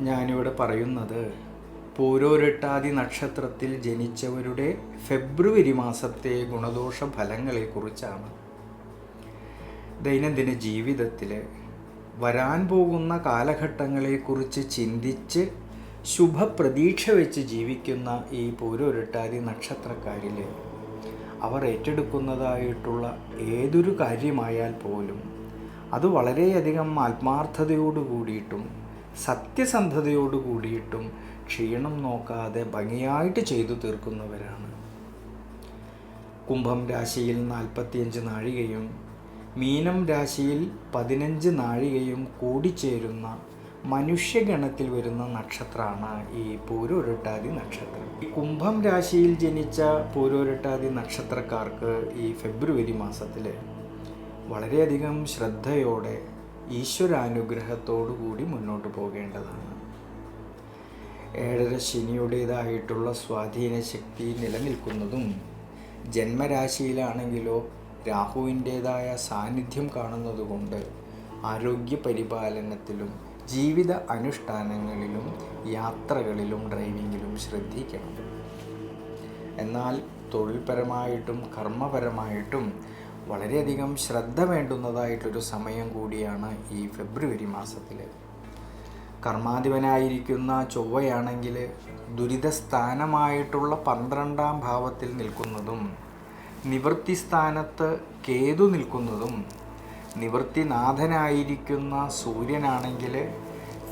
ഞാനിവിടെ പറയുന്നത് പൂരോരട്ടാതി നക്ഷത്രത്തിൽ ജനിച്ചവരുടെ ഫെബ്രുവരി മാസത്തെ ഗുണദോഷ ഫലങ്ങളെക്കുറിച്ചാണ്. ദൈനംദിന ജീവിതത്തിൽ വരാൻ പോകുന്ന കാലഘട്ടങ്ങളെക്കുറിച്ച് ചിന്തിച്ച് ശുഭപ്രതീക്ഷ വെച്ച് ജീവിക്കുന്ന ഈ പൂരോരട്ടാതി നക്ഷത്രക്കാരിൽ അവർ ഏറ്റെടുക്കുന്നതായിട്ടുള്ള ഏതൊരു കാര്യമായാൽ പോലും അത് വളരെയധികം ആത്മാർത്ഥതയോട് കൂടിയിട്ടും സത്യസന്ധതയോട് കൂടിയിട്ടും ക്ഷീണം നോക്കാതെ ഭംഗിയായിട്ട് ചെയ്തു തീർക്കുന്നവരാണ്. കുംഭം രാശിയിൽ നാൽപ്പത്തിയഞ്ച് നാഴികയും മീനം രാശിയിൽ പതിനഞ്ച് നാഴികയും കൂടിച്ചേരുന്ന മനുഷ്യഗണത്തിൽ വരുന്ന നക്ഷത്രമാണ് ഈ പൂരോരട്ടാതി നക്ഷത്രം. ഈ കുംഭം രാശിയിൽ ജനിച്ച പൂരോരട്ടാതി നക്ഷത്രക്കാർക്ക് ഈ ഫെബ്രുവരി മാസത്തിൽ വളരെയധികം ശ്രദ്ധയോടെ ഈശ്വരാനുഗ്രഹത്തോടു കൂടി മുന്നോട്ട് പോകേണ്ടതാണ്. ഏഴര ശനിയുടേതായിട്ടുള്ള സ്വാധീന ശക്തി നിലനിൽക്കുന്നതും ജന്മരാശിയിലാണെങ്കിലോ രാഹുവിന്റേതായ സാന്നിധ്യം കാണുന്നതുകൊണ്ട് ആരോഗ്യ പരിപാലനത്തിലും ജീവിത അനുഷ്ഠാനങ്ങളിലും യാത്രകളിലും ഡ്രൈവിങ്ങിലും ശ്രദ്ധിക്കണം. എന്നാൽ തൊഴിൽപരമായിട്ടും കർമ്മപരമായിട്ടും വളരെയധികം ശ്രദ്ധ വേണ്ടുന്നതായിട്ടൊരു സമയം കൂടിയാണ് ഈ ഫെബ്രുവരി മാസത്തിൽ കർമാധിപനായിരിക്കുന്ന ചൊവ്വയാണെങ്കിൽ ദുരിതസ്ഥാനമായിട്ടുള്ള പന്ത്രണ്ടാം ഭാവത്തിൽ നിൽക്കുന്നതും നിവൃത്തി സ്ഥാനത്ത് കേതു നിൽക്കുന്നതും നിവൃത്തിനാഥനായിരിക്കുന്ന സൂര്യനാണെങ്കിൽ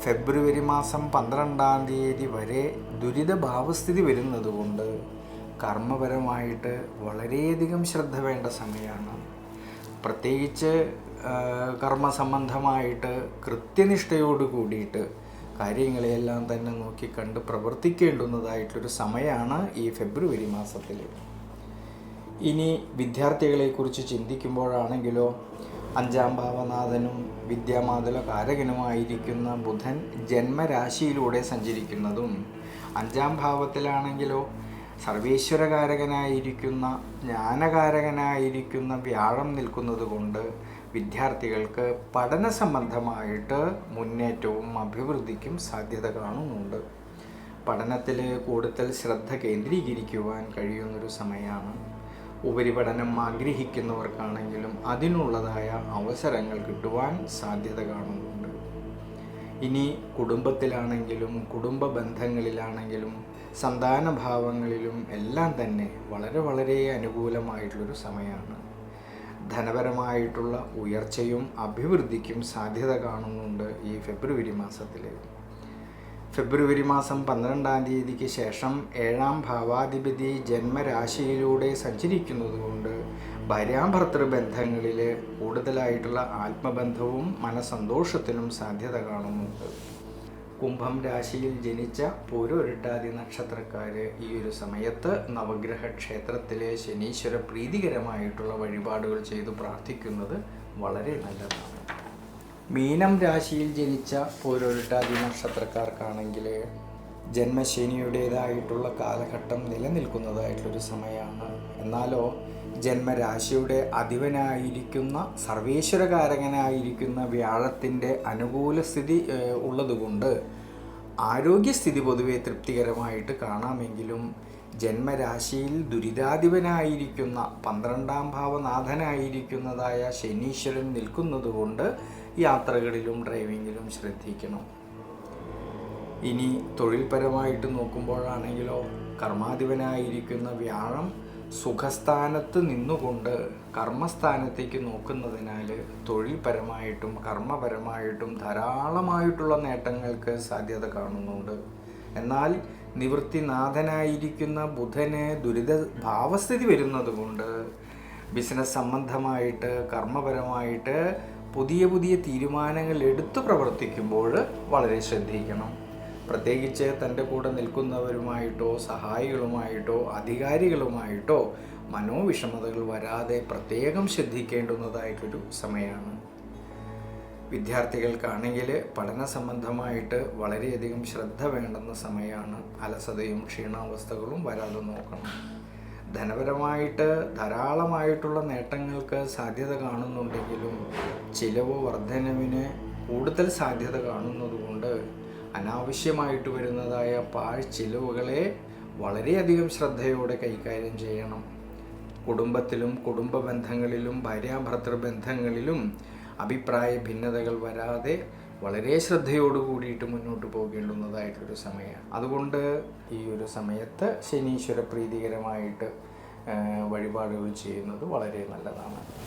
ഫെബ്രുവരി മാസം പന്ത്രണ്ടാം തീയതി വരെ ദുരിത ഭാവസ്ഥിതി വരുന്നതുകൊണ്ട് കർമ്മപരമായിട്ട് വളരെയധികം ശ്രദ്ധ വേണ്ട സമയമാണ്. പ്രത്യേകിച്ച് കർമ്മസംബന്ധമായിട്ട് കൃത്യനിഷ്ഠയോട് കൂടിയിട്ട് കാര്യങ്ങളെയെല്ലാം തന്നെ നോക്കിക്കണ്ട് പ്രവർത്തിക്കേണ്ടുന്നതായിട്ടൊരു സമയമാണ് ഈ ഫെബ്രുവരി മാസത്തിൽ ഇനി വിദ്യാർത്ഥികളെക്കുറിച്ച് ചിന്തിക്കുമ്പോഴാണെങ്കിലോ അഞ്ചാം ഭാവനാഥനും വിദ്യാമാതുല കാരകനുമായിരിക്കുന്ന ബുധൻ ജന്മരാശിയിലൂടെ സഞ്ചരിക്കുന്നതും അഞ്ചാം ഭാവത്തിലാണെങ്കിലോ സർവേശ്വരകാരകനായിരിക്കുന്ന ജ്ഞാനകാരകനായിരിക്കുന്ന വ്യാഴം നിൽക്കുന്നത് കൊണ്ട് വിദ്യാർത്ഥികൾക്ക് പഠന സംബന്ധമായിട്ട് മുന്നേറ്റവും അഭിവൃദ്ധിക്കും സാധ്യത കാണുന്നുണ്ട്. പഠനത്തിൽ കൂടുതൽ ശ്രദ്ധ കേന്ദ്രീകരിക്കുവാൻ കഴിയുന്നൊരു സമയമാണ് ഉപരിപഠനം ആഗ്രഹിക്കുന്നവർക്കാണെങ്കിലും അതിനുള്ളതായ അവസരങ്ങൾ കിട്ടുവാൻ സാധ്യത കാണുന്നുണ്ട്. ഇനി കുടുംബത്തിലാണെങ്കിലും കുടുംബ ബന്ധങ്ങളിലാണെങ്കിലും സന്താനഭാവങ്ങളിലും എല്ലാം തന്നെ വളരെ വളരെ അനുകൂലമായിട്ടുള്ളൊരു സമയമാണ്. ധനപരമായിട്ടുള്ള ഉയർച്ചയും അഭിവൃദ്ധിക്കും സാധ്യത കാണുന്നുണ്ട് ഈ ഫെബ്രുവരി മാസത്തിൽ ഫെബ്രുവരി മാസം പന്ത്രണ്ടാം തീയതിക്ക് ശേഷം ഏഴാം ഭാവാധിപതി ജന്മരാശിയിലൂടെ സഞ്ചരിക്കുന്നതുകൊണ്ട് ഭാര്യാഭർത്തൃ ബന്ധങ്ങളിൽ കൂടുതലായിട്ടുള്ള ആത്മബന്ധവും മനസന്തോഷത്തിനും സാധ്യത കാണുന്നുണ്ട്. കുംഭം രാശിയിൽ ജനിച്ച പൂരൊരുട്ടാദി നക്ഷത്രക്കാർ ഈ ഒരു സമയത്ത് നവഗ്രഹ ക്ഷേത്രത്തിലെ ശനീശ്വര പ്രീതികരമായിട്ടുള്ള വഴിപാടുകൾ ചെയ്തു പ്രാർത്ഥിക്കുന്നത് വളരെ നല്ലതാണ്. മീനം രാശിയിൽ ജനിച്ച പൂരൊരുട്ടാദി നക്ഷത്രക്കാർക്കാണെങ്കിൽ ജന്മശനിയുടേതായിട്ടുള്ള കാലഘട്ടം നിലനിൽക്കുന്നതായിട്ടൊരു സമയമാണ്. എന്നാലോ ജന്മരാശിയുടെ അധിപനായിരിക്കുന്ന സർവേശ്വരകാരകനായിരിക്കുന്ന വ്യാഴത്തിന്റെ അനുകൂല സ്ഥിതി ഉള്ളതുകൊണ്ട് ആരോഗ്യസ്ഥിതി പൊതുവെ തൃപ്തികരമായിട്ട് കാണാമെങ്കിലും ജന്മരാശിയിൽ ദുരിതാധിപനായിരിക്കുന്ന പന്ത്രണ്ടാം ഭാവനാഥനായിരിക്കുന്നതായ ശനീശ്വരൻ നിൽക്കുന്നതുകൊണ്ട് യാത്രകളിലും ഡ്രൈവിങ്ങിലും ശ്രദ്ധിക്കണം. ഇനി തൊഴിൽപരമായിട്ട് നോക്കുമ്പോഴാണെങ്കിലോ കർമാധിപനായിരിക്കുന്ന വ്യാഴം സുഖസ്ഥാനത്ത് നിന്നുകൊണ്ട് കർമ്മസ്ഥാനത്തേക്ക് നോക്കുന്നതിനാൽ തൊഴിൽപരമായിട്ടും കർമ്മപരമായിട്ടും ധാരാളമായിട്ടുള്ള നേട്ടങ്ങൾക്ക് സാധ്യത കാണുന്നുണ്ട്. എന്നാൽ നിവൃത്തിനാഥനായിരിക്കുന്ന ബുധന് ദുരിത ഭാവസ്ഥിതി വരുന്നത് കൊണ്ട് ബിസിനസ് സംബന്ധമായിട്ട് കർമ്മപരമായിട്ട് പുതിയ പുതിയ തീരുമാനങ്ങൾ എടുത്തു പ്രവർത്തിക്കുമ്പോൾ വളരെ ശ്രദ്ധിക്കണം. പ്രത്യേകിച്ച് തന്റെ കൂടെ നിൽക്കുന്നവരുമായിട്ടോ സഹായികളുമായിട്ടോ അധികാരികളുമായിട്ടോ മനോവിഷമതകൾ വരാതെ പ്രത്യേകം ശ്രദ്ധിക്കേണ്ടുന്നതായിട്ടൊരു സമയമാണ്. വിദ്യാർത്ഥികൾക്കാണെങ്കിൽ പഠന സംബന്ധമായിട്ട് വളരെയധികം ശ്രദ്ധ വേണ്ടുന്ന സമയമാണ്. അലസതയും ക്ഷീണാവസ്ഥകളും വരാതെ നോക്കണം. ധനപരമായിട്ട് ധാരാളമായിട്ടുള്ള നേട്ടങ്ങൾക്ക് സാധ്യത കാണുന്നുണ്ടെങ്കിലും ചിലവ് വർധനവിന് കൂടുതൽ സാധ്യത കാണുന്നതുകൊണ്ട് അനാവശ്യമായിട്ട് വരുന്നതായ പാഴ്ചിലവുകളെ വളരെയധികം ശ്രദ്ധയോടെ കൈകാര്യം ചെയ്യണം. കുടുംബത്തിലും കുടുംബ ബന്ധങ്ങളിലും ഭാര്യാഭർത്തൃ ബന്ധങ്ങളിലും അഭിപ്രായ ഭിന്നതകൾ വരാതെ വളരെ ശ്രദ്ധയോട് കൂടിയിട്ട് മുന്നോട്ട് പോകേണ്ടുന്നതായിട്ടൊരു സമയമാണ്. അതുകൊണ്ട് ഈ ഒരു സമയത്ത് ശനീശ്വര പ്രീതികരമായിട്ട് വഴിപാടുകൾ ചെയ്യുന്നത് വളരെ നല്ലതാണ്.